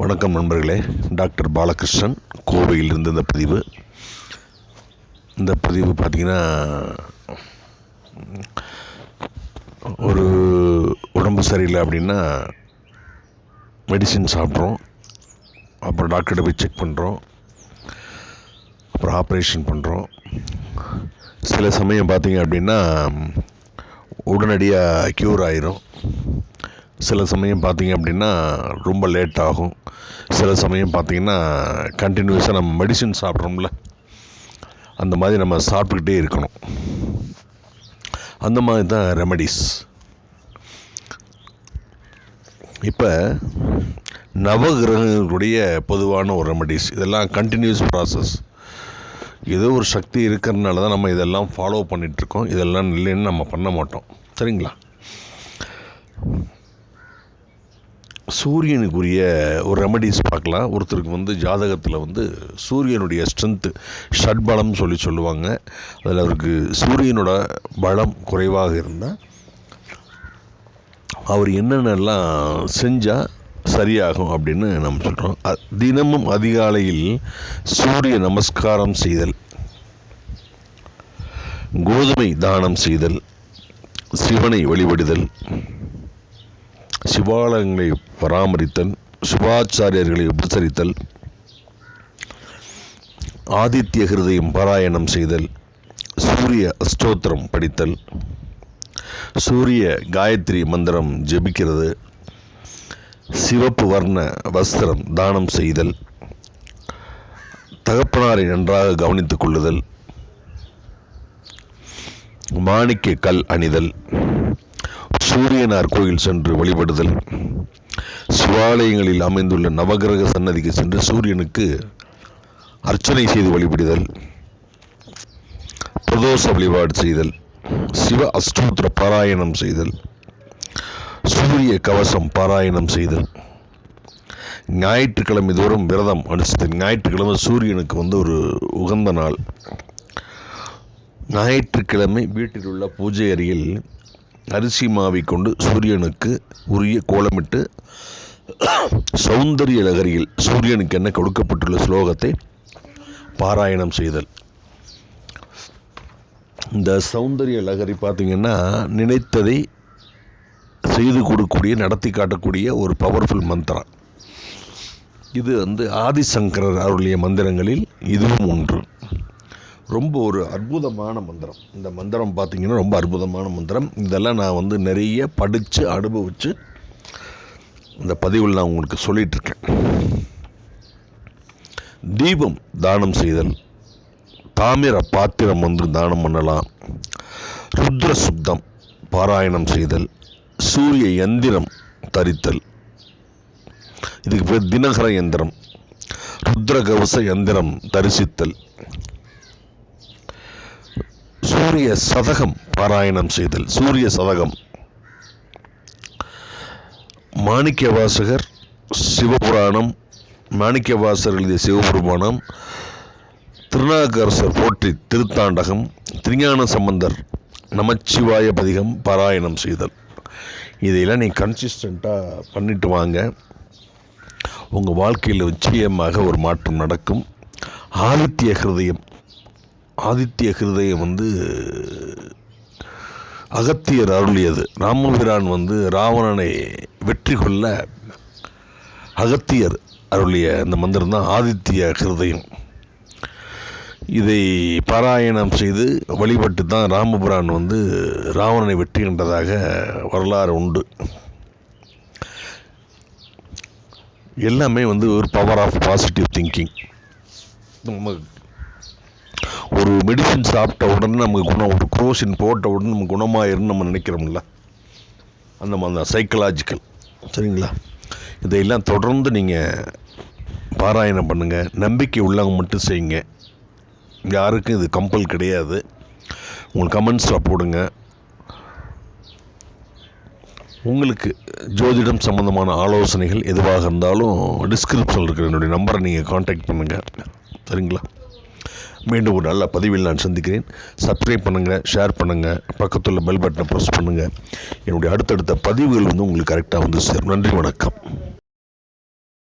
வணக்கம் நண்பர்களே. டாக்டர் பாலகிருஷ்ணன் கோவையிலிருந்து இந்த பதிவு. இந்த பதிவு பார்த்திங்கன்னா ஒரு உடம்பு சரியில்லை அப்படின்னா மெடிசின் சாப்பிட்றோம். அப்புறம் டாக்டர்கிட்ட போய் செக் பண்ணுறோம் அப்புறம் ஆப்ரேஷன் பண்ணுறோம் சில சமயம் பார்த்திங்க அப்படின்னா உடனடியாக க்யூர் ஆயிரும். சில சமயம் பார்த்தீங்க அப்படின்னா ரொம்ப லேட் ஆகும். சில சமயம் பார்த்தீங்கன்னா கண்டினியூஸாக நம்ம மெடிசின் சாப்பிட்றோம்ல. அந்த மாதிரி நம்ம சாப்பிட்டுக்கிட்டே இருக்கணும். அந்த மாதிரி தான் ரெமடிஸ் இப்போ நவகிரகங்களுடைய பொதுவான ஒரு ரெமடிஸ் இதெல்லாம் கண்டினியூஸ் ப்ராசஸ் ஏதோ ஒரு சக்தி இருக்கிறதுனால தான் நம்ம இதெல்லாம் ஃபாலோ பண்ணிகிட்ருக்கோம் இதெல்லாம் இல்லைன்னு நம்ம பண்ண மாட்டோம். சரிங்களா? சூரியனுக்குரிய ஒரு ரெமடிஸ் பார்க்கலாம். ஒருத்தருக்கு வந்து ஜாதகத்தில் வந்து சூரியனுடைய ஸ்ட்ரென்த்து ஷட்பலம்னு சொல்லி சொல்லுவாங்க. அதில் அவருக்கு சூரியனோட பலம் குறைவாக இருந்தால் அவர் என்னென்னலாம் செஞ்சால் சரியாகும் அப்படின்னு நம்ம சொல்கிறோம் தினமும் அதிகாலையில் சூரிய நமஸ்காரம் செய்தல் கோதுமை தானம் செய்தல் சிவனை வழிபடுதல் சிவாலயங்களை பராமரித்தல் சிவாச்சாரியர்களை உபசரித்தல் ஆதித்ய ஹிருதயம் பாராயணம் செய்தல் சூரிய அஸ்தோத்திரம் படித்தல் சூரிய காயத்ரி மந்திரம் ஜெபிக்கிறது சிவப்பு வர்ண வஸ்திரம் தானம் செய்தல் தகப்பனாரை நன்றாக கவனித்துக் கொள்ளுதல் மாணிக்க கல் அணிதல் சூரியனார் கோயில் சென்று வழிபடுதல். சிவாலயங்களில் அமைந்துள்ள நவகிரக சன்னதிக்கு சென்று சூரியனுக்கு அர்ச்சனை செய்து வழிபடுதல். பிரதோஷ வழிபாடு செய்தல். சிவ அஷ்டோத்திர பாராயணம் செய்தல். சூரிய கவசம் பாராயணம் செய்தல். ஞாயிற்றுக்கிழமை தோறும் விரதம் அனுஷ்டித்தல். ஞாயிற்றுக்கிழமை சூரியனுக்கு வந்து ஒரு உகந்த நாள். ஞாயிற்றுக்கிழமை வீட்டில் உள்ள பூஜை அறையில் அரிசி மாவை கொண்டு சூரியனுக்கு உரிய கோலமிட்டு சௌந்தரிய லகரியில் சூரியனுக்கு என்ன கொடுக்கப்பட்டுள்ள ஸ்லோகத்தை பாராயணம் செய்தல். இந்த சௌந்தரிய லகரி பார்த்திங்கன்னா நினைத்ததை செய்து கொடுக்கக்கூடிய நடத்தி காட்டக்கூடிய ஒரு பவர்ஃபுல் மந்திரம். இது வந்து ஆதிசங்கரர் அவருடைய மந்திரங்களில் இதுவும் ஒன்று. ரொம்ப ஒரு அற்புதமான மந்திரம். இந்த மந்திரம் பார்த்திங்கன்னா ரொம்ப அற்புதமான மந்திரம். இதெல்லாம் நான் வந்து நிறைய படித்து அனுபவித்து இந்த பதிவில் நான் உங்களுக்கு சொல்லிகிட்ருக்கேன் தீபம் தானம் செய்தல். தாமிர பாத்திரம் வந்து தானம் பண்ணலாம். ருத்ர சுத்தம் பாராயணம் செய்தல். சூரிய எந்திரம் தரித்தல். இதுக்கு பேர் தினகர எந்திரம். ருத்ர கவச எந்திரம் தரிசித்தல். சூரிய சதகம் பாராயணம் செய்தல். சூரிய சதகம். மாணிக்க வாசகர் சிவபுராணம். மாணிக்க வாசகர் எழுதிய சிவபுராணம் திருநாகரசர் போற்றி திருத்தாண்டகம் திருஞான சம்பந்தர் நமச்சிவாய பதிகம் பாராயணம் செய்தல். இதையெல்லாம் நீ கன்சிஸ்டண்ட்டாக பண்ணிட்டு வாங்க. உங்கள் வாழ்க்கையில் நிச்சயமாக ஒரு மாற்றம் நடக்கும். ஆதித்ய ஹிருதயம் ஆதித்ய ஹிருதயம் வந்து அகத்தியர் அருளியது. ராமபிரான் வந்து ராவணனை வெற்றி கொள்ள அகத்தியர் அருளிய அந்த மந்திரம் தான் ஆதித்ய ஹிருதயம். இதை பாராயணம் செய்து வழிபட்டு தான் ராமபுரான் வந்து ராவணனை வெற்றி என்றதாக வரலாறு உண்டு. எல்லாமே வந்து ஒரு பவர் ஆஃப் பாசிட்டிவ் திங்கிங் நம்ம ஒரு மெடிசின் சாப்பிட்ட உடனே நமக்கு குணம் ஒரு குரோசின் போட்ட உடனே நம்ம குணமாயிருன்னு நம்ம நினைக்கிறோம்ல. அந்த மாதிரி சைக்கலாஜிக்கல் சரிங்களா? இதையெல்லாம் தொடர்ந்து நீங்கள் பாராயணம் பண்ணுங்கள் நம்பிக்கை உள்ளவங்க மட்டும் செய்யுங்க. யாருக்கும் இது கம்பல் கிடையாது. உங்களுக்கு கமெண்ட்ஸில் போடுங்க. உங்களுக்கு ஜோதிடம் சம்மந்தமான ஆலோசனைகள் எதுவாக இருந்தாலும் டிஸ்கிரிப்ஷனில் இருக்கிற என்னுடைய நம்பரை நீங்கள் காண்டாக்ட் பண்ணுங்கள் சரிங்களா? மீண்டும் ஒரு நல்ல பதிவில் நான் சந்திக்கிறேன். சப்ஸ்கிரைப் பண்ணுங்கள் ஷேர் பண்ணுங்கள் பக்கத்துள்ள பெல் பட்டனை ப்ரெஸ் பண்ணுங்கள் என்னுடைய அடுத்தடுத்த பதிவுகள் வந்து உங்களுக்கு கரெக்டாக வந்து சேரும். நன்றி வணக்கம்.